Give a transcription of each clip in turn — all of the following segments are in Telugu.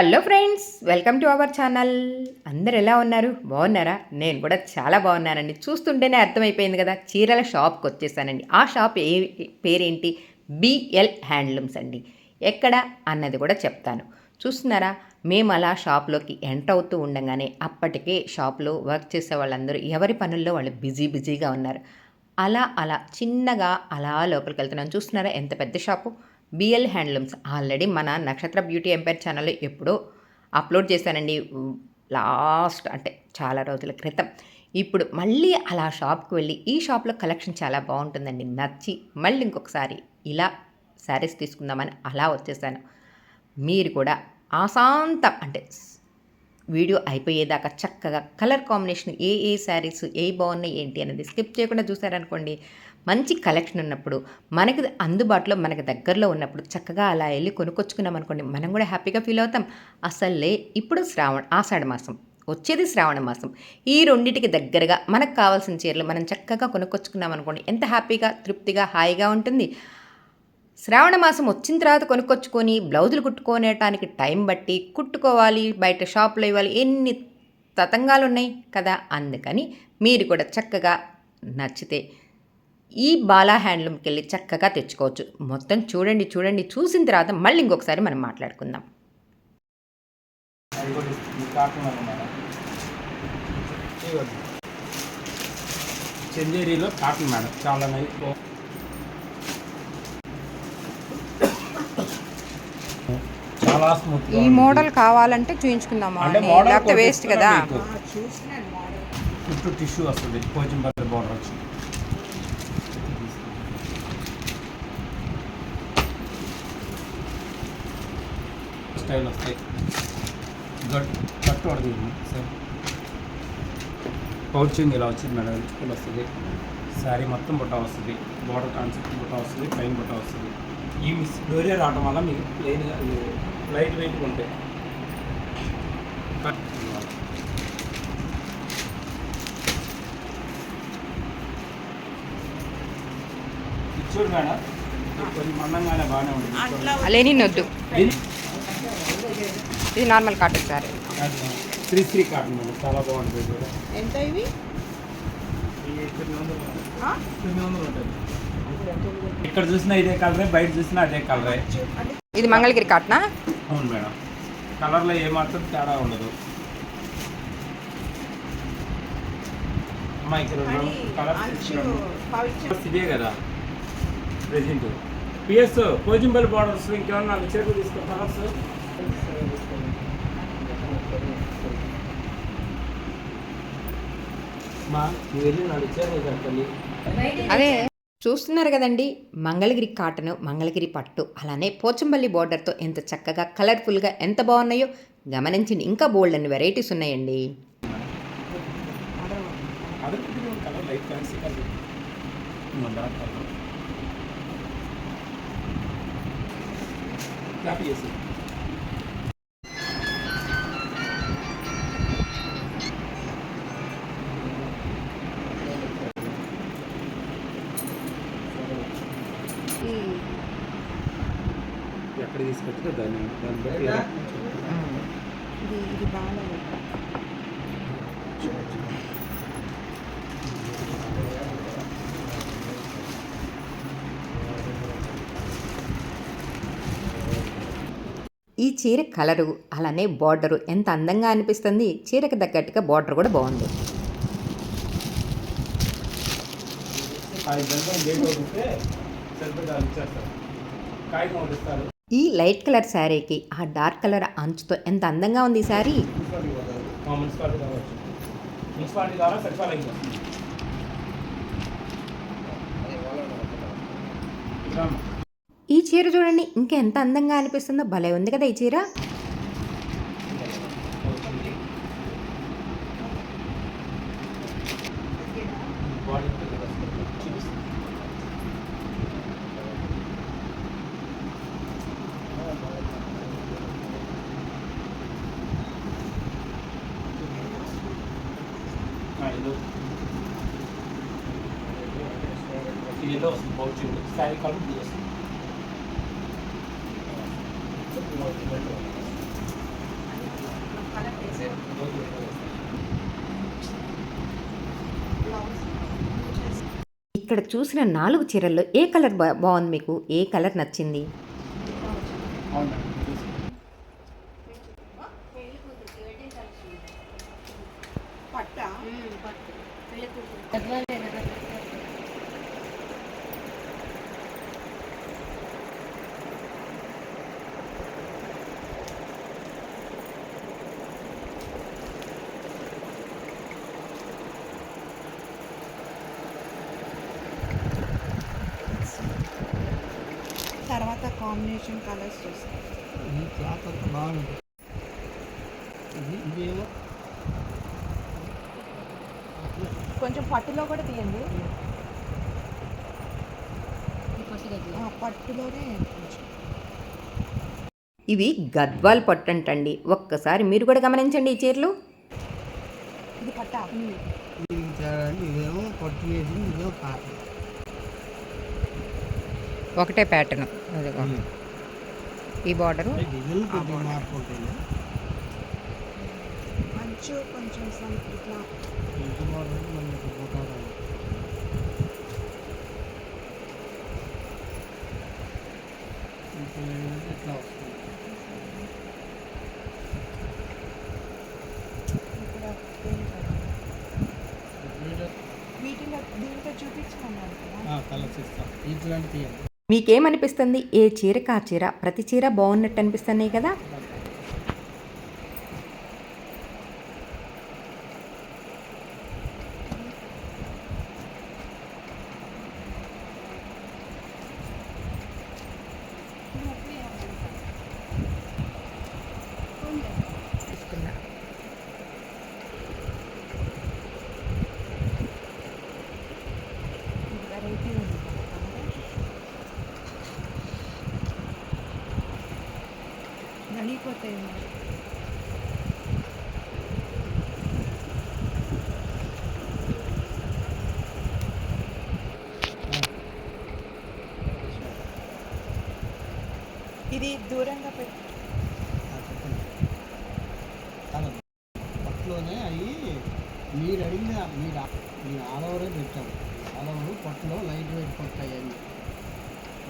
Hello friends welcome to our channel అందరు ఎలా ఉన్నారు? బాగున్నారా? నేను కూడా చాలా బాగున్నానండి. చూస్తుంటేనే అర్థమైపోయింది కదా చీరల షాప్కి వచ్చేసానండి. ఆ షాప్ ఏ పేరేంటి? బిఎల్ హ్యాండ్లూమ్స్ అండి. ఎక్కడ అన్నది కూడా చెప్తాను. చూస్తున్నారా? మేము అలా షాప్లోకి ఎంటర్ అవుతూ ఉండగానే అప్పటికే షాప్లో వర్క్ చేసే వాళ్ళందరూ ఎవరి పనుల్లో వాళ్ళు బిజీ బిజీగా ఉన్నారు. అలా అలా చిన్నగా అలా లోపలికి వెళ్తున్నాను. చూస్తున్నారా? ఎంత పెద్ద షాపు? BL handlooms. ఆల్రెడీ మన నక్షత్ర బ్యూటీ ఎంపైర్ ఛానల్లో ఎప్పుడో అప్లోడ్ చేశానండి. లాస్ట్ అంటే చాలా రోజుల క్రితం. ఇప్పుడు మళ్ళీ అలా షాప్కి వెళ్ళి ఈ షాప్లో కలెక్షన్ చాలా బాగుంటుందండి. నచ్చి మళ్ళీ ఇంకొకసారి ఇలా శారీస్ తీసుకుందామని అలా వచ్చేసాను. మీరు కూడా ఆశాంతం అంటే వీడియో అయిపోయేదాకా చక్కగా కలర్ కాంబినేషన్ ఏ ఏ శారీస్ ఏ బాగున్నాయి ఏంటి అనేది స్కిప్ చేయకుండా చూసారనుకోండి మంచి కలెక్షన్ ఉన్నప్పుడు మనకి అందుబాటులో మనకి దగ్గరలో ఉన్నప్పుడు చక్కగా అలా వెళ్ళి కొనుక్కొచ్చుకున్నాం అనుకోండి మనం కూడా హ్యాపీగా ఫీల్ అవుతాం. అసలే ఇప్పుడు శ్రావణ ఆషాఢ మాసం వచ్చేది శ్రావణ మాసం. ఈ రెండింటికి దగ్గరగా మనకు కావాల్సిన చీరలు మనం చక్కగా కొనుక్కొచ్చుకున్నాం అనుకోండి ఎంత హ్యాపీగా తృప్తిగా హాయిగా ఉంటుంది. శ్రావణ మాసం వచ్చిన తర్వాత కొనుక్కొచ్చుకొని బ్లౌజులు కుట్టుకోనేటానికి టైం బట్టి కుట్టుకోవాలి బయట షాపులో ఇవ్వాలి ఎన్ని తతంగాలు ఉన్నాయి కదా అందుకని మీరు కూడా చక్కగా నచ్చితే ఈ బాలా హ్యాండ్లూమ్కి వెళ్ళి చక్కగా తెచ్చుకోవచ్చు. మొత్తం చూడండి చూడండి చూసిన తర్వాత మళ్ళీ ఇంకొకసారి మనం మాట్లాడుకుందాం. చందేరిలో కాటన్ మేడం. చాలా నైట్ చాలా స్మూత్ ఈ మోడల్ కావాలంటే చూయించుకుందామా. మోడల్ లేకపోతే వేస్ట్ కదా. చుట్టూ టిష్యూ వస్తుంది. కోచింగ్ బార్డర్ వచ్చి. స్టైల్ వస్తాయి. గట్ కట్టు అడుగుతుంది సార్. పౌచింగ్ ఇలా వచ్చింది మేడం? ఇలా వస్తుంది. శారీ మొత్తం బుట్ట వస్తుంది. బార్డర్ కాన్సెప్ట్ బుట్ట వస్తుంది పైన బుట్ట వస్తుంది. ఈ మిస్ డోరియా రావడం వల్ల మీకు ప్లెయిన్గా లైట్ వెయిట్గా ఉంటాయి చూడు మేడం. కొంచెం మందంగానే బాగానే ఉంటుంది నొద్దు. ఇది నార్మల్ కాటన్ సారీ శ్రీ శ్రీ కాటన్ చాలా బాగుంటుంది ఎంత ఇవి? ఇక్కడ చూసినా ఇదే కలరే బయట చూసినా అదే కలరే. ఇది మంగళగిరి కాటనా? అవును మేడం. కలర్లో ఏమాత్రం తేడా ఉండదు. అమ్మా ఇక్కడ కానీ కలర్స్ ఇదే కదా ప్రెజెంట్ పిఎస్ పోజింబల్ బార్డర్స్ ఇంకేమన్నా చేతులు తీసుకో కలర్స్ మా నువ్వు వెళ్ళి నాలుగు చేతులు కట్టండి అదే చూస్తున్నారు కదండి మంగళగిరి కాటన్ మంగళగిరి పట్టు అలానే పోచంపల్లి బోర్డర్తో ఎంత చక్కగా కలర్ఫుల్గా ఎంత బాగున్నాయో గమనించండి ఇంకా బోల్డ్ అన్ని వెరైటీస్ ఉన్నాయండి. చేసి దాన్ని దాన్ని బట్టి ఇది ఈ చీర కలరు అలానే బార్డరు ఎంత అందంగా అనిపిస్తుంది చీరకు తగ్గట్టుగా బార్డర్ కూడా బాగుంది. ఐదు గంటలు లేట్ అవుతుంటే సరిపోతే వాళ్ళు ఇచ్చేస్తారు కాగితం ఒకటి ఇస్తారు ఈ లైట్ కలర్ శారీకి ఆ డార్క్ కలర్ అంచుతో ఎంత అందంగా ఉంది ఈ శారీ? ఈ చీర చూడండి ఇంకా ఎంత అందంగా అనిపిస్తుందో భలే ఉంది కదా ఈ చీర. పౌచ్ ఇక్కడ చూసిన నాలుగు చీరల్లో ఏ కలర్ బాగుంది మీకు? ఏ కలర్ నచ్చింది? అవునండి. తర్వాత కాంబినేషన్ కలర్స్ చూస్తాం ఈ క్లాత్ అంతా బాగుంది ఇది ఇదేమో కొంచెం పట్టులో కూడా తీయండి. ఆ, పట్టులోనే కొంచెం. ఇవి గద్వాల్ పట్టంటండి. ఒక్కసారి మీరు కూడా గమనించండి ఈ చీరలు. ఇది పట్ట. ఇదేమో పట్టు ఇదేమో ఒకటే ప్యాటర్న్. ఈ బార్డరు. డిజైన్ కొంచెం ఇట్లా. ఇట్లా వస్తుంది మీకేమనిపిస్తుంది? ఏ చీరకు ఆ చీర? ప్రతి చీర బాగున్నట్టు అనిపిస్తున్నాయి కదా? నలిగిపోతాయి ఇది దూరంగా పెట్టి కలర్ పట్టులోనే అవి మీరు అడిగిన మీరు మీరు ఆల్ ఓవరే పెట్టాము ఆల్ ఓవర్ పట్టులో లైట్ వెయిట్ పట్టాయి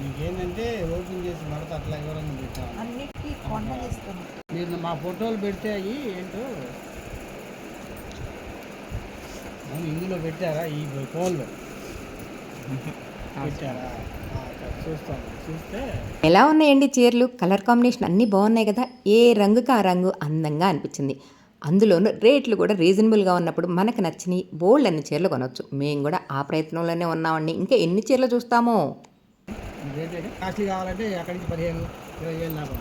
ఓపెన్ చేసి అట్లా ఎవరైనా అన్నిటికీ మీరు మా ఫోటోలు పెడితే అవి ఏంటో? ఇందులో పెట్టారా? ఈ ఫోన్లో. పెట్టారా? ఎలా ఉన్నాయండి చీరలు? కలర్ కాంబినేషన్ అన్నీ బాగున్నాయి కదా. ఏ రంగుకి ఆ రంగు అందంగా అనిపించింది. అందులోనూ రేట్లు కూడా రీజనబుల్గా ఉన్నప్పుడు మనకు నచ్చినవి బోల్డ్ అన్ని చీరలు కొనవచ్చు మేము కూడా ఆ ప్రయత్నంలోనే ఉన్నామండి. ఇంకా ఎన్ని చీరలు చూస్తామో? రేట్ కాస్ట్లీ కావాలంటే అక్కడి నుంచి పదిహేను ఇరవై వేలు లాభం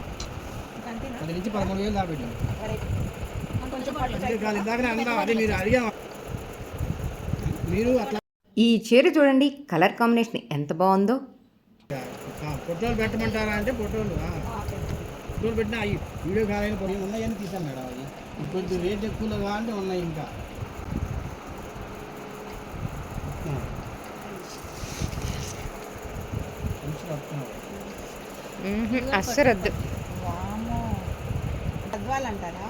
పది నుంచి పదమూడు వేలు లాభం అందాం మీరు అడిగాం మీరు అట్లా ఈ చీర చూడండి కలర్ కాంబినేషన్ ఎంత బాగుందో. ఫోటోలు పెట్టమంటారా అంటే ఫోటోలు ఆ, ఫోటోలు పెట్టినా అవి వీడియో కావాలని కొన్ని ఉన్నాయని తీసాం మేడం అవి. ఇప్పుడు రేట్ ఎక్కువలో కావాలంటే ఉన్నాయి ఇంకా ఆ. మంచిగా వస్తున్నాయి. అస్సరద్దు. గద్వాల్ అంటారా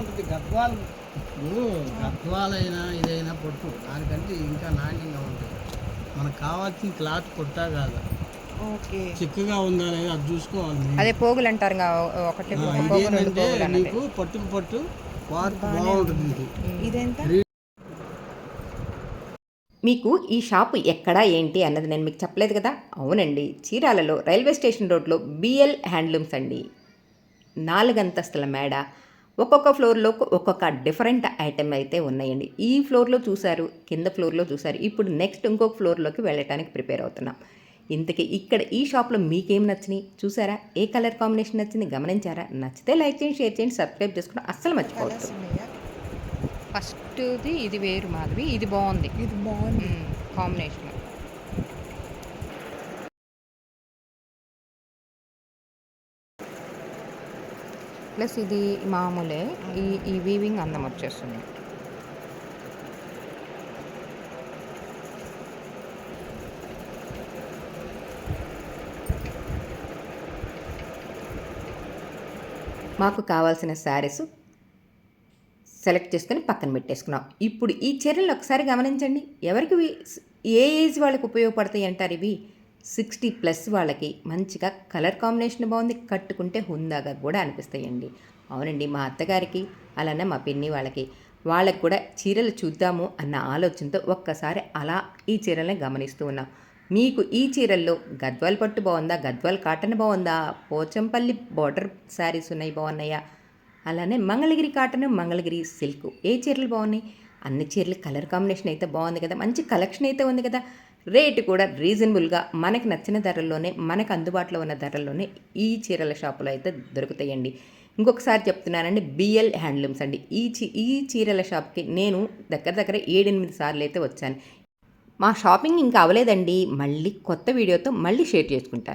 ఉంటుంది గద్వాలు. ఇప్పుడు గద్వాలైనా ఇదైనా పొట్టు దానికంటే ఇంకా నాణ్యంగా ఉంటుంది. మనకు కావాల్సిన క్లాత్ పొట్టా కాదు. ఓకే. చిక్కగా ఉందా లేదా అది చూసుకోవాలి. అదే పోగులు అంటారు ఒకటి నీకు పట్టుకు పట్టు బాగుంటుంది ఇది మీకు ఈ షాపు ఎక్కడ ఏంటి అన్నది నేను మీకు చెప్పలేదు కదా? అవునండి. చీరాలలో రైల్వే స్టేషన్ రోడ్లో బిఎల్ హ్యాండ్లూమ్స్ అండి. నాలుగంతస్తుల మేడ. ఒక్కొక్క ఫ్లోర్లో ఒక్కొక్క డిఫరెంట్ ఐటెం అయితే ఉన్నాయండి. ఈ ఫ్లోర్లో చూశారు కింద ఫ్లోర్లో చూశారు. ఇప్పుడు నెక్స్ట్ ఇంకొక ఫ్లోర్లోకి వెళ్ళటానికి ప్రిపేర్ అవుతున్నాం. ఇంతకీ ఇక్కడ ఈ షాప్లో మీకేం నచ్చినాయి? చూసారా ఏ కలర్ కాంబినేషన్ నచ్చింది? గమనించారా? నచ్చితే లైక్ చేయండి షేర్ చేయండి సబ్స్క్రైబ్ చేసుకుని అస్సలు మర్చిపోవద్దు. ఫస్ట్ది ఇది వేరు మాధవి ఇది బాగుంది. ఇది బాగుంది. కాంబినేషన్. ప్లస్ ఇది మామూలే ఈ ఈ వీవింగ్ అందం వచ్చేస్తుంది. మాకు కావాల్సిన శారీస్ సెలెక్ట్ చేసుకుని పక్కన పెట్టేసుకున్నాం. ఇప్పుడు ఈ చీరలు ఒకసారి గమనించండి. ఎవరికి ఏ ఏజ్ వాళ్ళకి ఉపయోగపడతాయి అంటారు ఇవి? సిక్స్టీ ప్లస్ వాళ్ళకి మంచిగా కలర్ కాంబినేషన్ బాగుంది కట్టుకుంటే హుందాగా కూడా అనిపిస్తాయండి. అవునండి మా అత్తగారికి అలానే మా పిన్ని వాళ్ళకి. వాళ్ళకి కూడా చీరలు చూద్దాము అన్న ఆలోచనతో ఒక్కసారి అలా ఈ చీరల్ని గమనిస్తూ ఉన్నాం. మీకు ఈ చీరల్లో గద్వాల్ పట్టు బాగుందా? గద్వాల్ కాటన్ బాగుందా? పోచంపల్లి బార్డర్ శారీస్ ఉన్నాయి బాగున్నాయా? అలానే మంగళగిరి కాటన్ మంగళగిరి సిల్క్. ఏ చీరలు బాగున్నాయి? అన్ని చీరలు కలర్ కాంబినేషన్ అయితే బాగుంది కదా. మంచి కలెక్షన్ అయితే ఉంది కదా. రేటు కూడా రీజనబుల్గా మనకు నచ్చిన ధరల్లోనే మనకు అందుబాటులో ఉన్న ధరల్లోనే ఈ చీరల షాపులో అయితే దొరుకుతాయండి. ఇంకొకసారి చెప్తున్నానండి బిఎల్ హ్యాండ్లూమ్స్ అండి. ఈ చీ ఈ చీరల షాప్కి నేను దగ్గర దగ్గర ఏడెనిమిది సార్లు అయితే వచ్చాను. మా షాపింగ్ ఇంకా అవ్వలేదండి. మళ్ళీ కొత్త వీడియోతో మళ్ళీ షేర్ చేసుకుంటాను.